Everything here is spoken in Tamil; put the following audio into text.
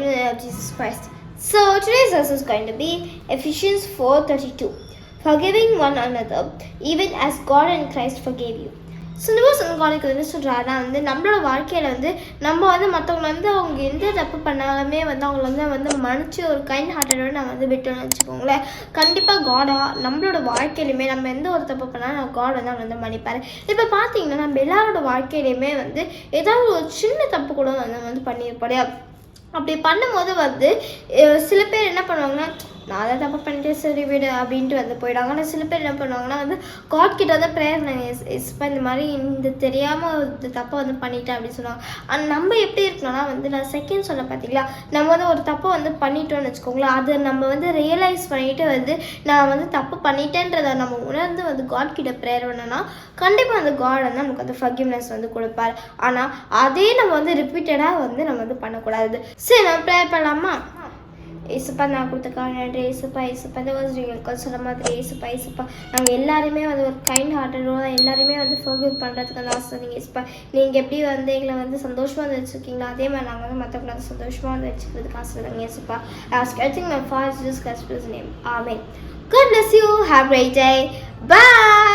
Jesus Christ. So today's lesson is going to be Ephesians 4:32. Forgiving one another, even as God in Christ forgave you. So இந்த வருஷம் காலேஜ் வந்து சொல்கிறாருன்னா வந்து நம்மளோட வாழ்க்கையில் வந்து நம்ம வந்து மற்றவங்களை வந்து அவங்க எந்த தப்பு பண்ணாலுமே வந்து அவங்கள வந்து வந்து மன்னிச்சு ஒரு கைண்ட் ஹார்ட்டடோட நம்ம வந்து விட்டோம்னு வச்சுக்கோங்களேன் கண்டிப்பாக காடா நம்மளோட வாழ்க்கையிலுமே நம்ம எந்த ஒரு தப்பு பண்ணாலும் நம்ம காட் வந்து அவங்க வந்து மன்னிப்பார் இப்போ பார்த்தீங்கன்னா நம்ம எல்லாரோட வாழ்க்கையிலையுமே வந்து ஏதாவது ஒரு சின்ன தப்பு கூட வந்து வந்து பண்ணியிருப்போம் இல்லையா அப்படி பண்ணும்போது வந்து சில பேர் என்ன பண்ணுவாங்கன்னா நான் அதை தப்பு பண்ணிட்டு சரி விடு அப்படின்ட்டு வந்து போயிடுவாங்க. ஆனால் சில பேர் என்ன பண்ணுவாங்கன்னா வந்து காட் கிட்ட வந்து ப்ரேயர் இப்போ இந்த மாதிரி இந்த தெரியாமல் இந்த தப்பை வந்து பண்ணிட்டேன் அப்படின்னு சொல்லுவாங்க. ஆனால் நம்ம எப்படி இருக்கணும்னா வந்து நான் செகண்ட் சொன்ன பார்த்தீங்களா நம்ம வந்து ஒரு தப்பை வந்து பண்ணிட்டோம்னு வச்சுக்கோங்களேன். அதை நம்ம வந்து ரியலைஸ் பண்ணிட்டு வந்து நான் வந்து தப்பு பண்ணிட்டேன்றதை நம்ம உணர்ந்து வந்து காட் கிட்ட ப்ரேயர் பண்ணோன்னா கண்டிப்பாக அந்த காட் வந்து நமக்கு வந்து ஃபர்கிவ்னஸ் வந்து கொடுப்பார். ஆனால் அதே நம்ம வந்து ரிப்பீட்டடாக வந்து நம்ம வந்து பண்ணக்கூடாது. சரி நம்ம ப்ரேயர் பண்ணலாமா? ஏசுப்பா நான் கொடுத்துருக்காங்க நன்றி ஏசுப்பா ஏசுப்பா இந்த வருஷம் எங்களுக்கு சொன்ன மாதிரி ஏசுப்பா ஏசுப்பா நாங்கள் எல்லாருமே வந்து ஒரு கைண்ட் ஹார்ட்டடோட எல்லாருமே வந்து ஃபர்கிவ் பண்ணுறதுக்கு வந்து ஆசை நீங்கள் ஏசுப்பா நீங்கள் எப்படி வந்து எங்களை வந்து சந்தோஷமாக வந்து வச்சுருக்கீங்களோ அதே மாதிரி நாங்கள் வந்து மற்றவங்களை வந்து சந்தோஷமாக வந்து வச்சுக்கிறதுக்கு ஆசை நாங்கள் ஏசுப்பா I was my fast juice கஸ்பிள்ஸ் name ஆமே God bless you. Have a great day. Bye.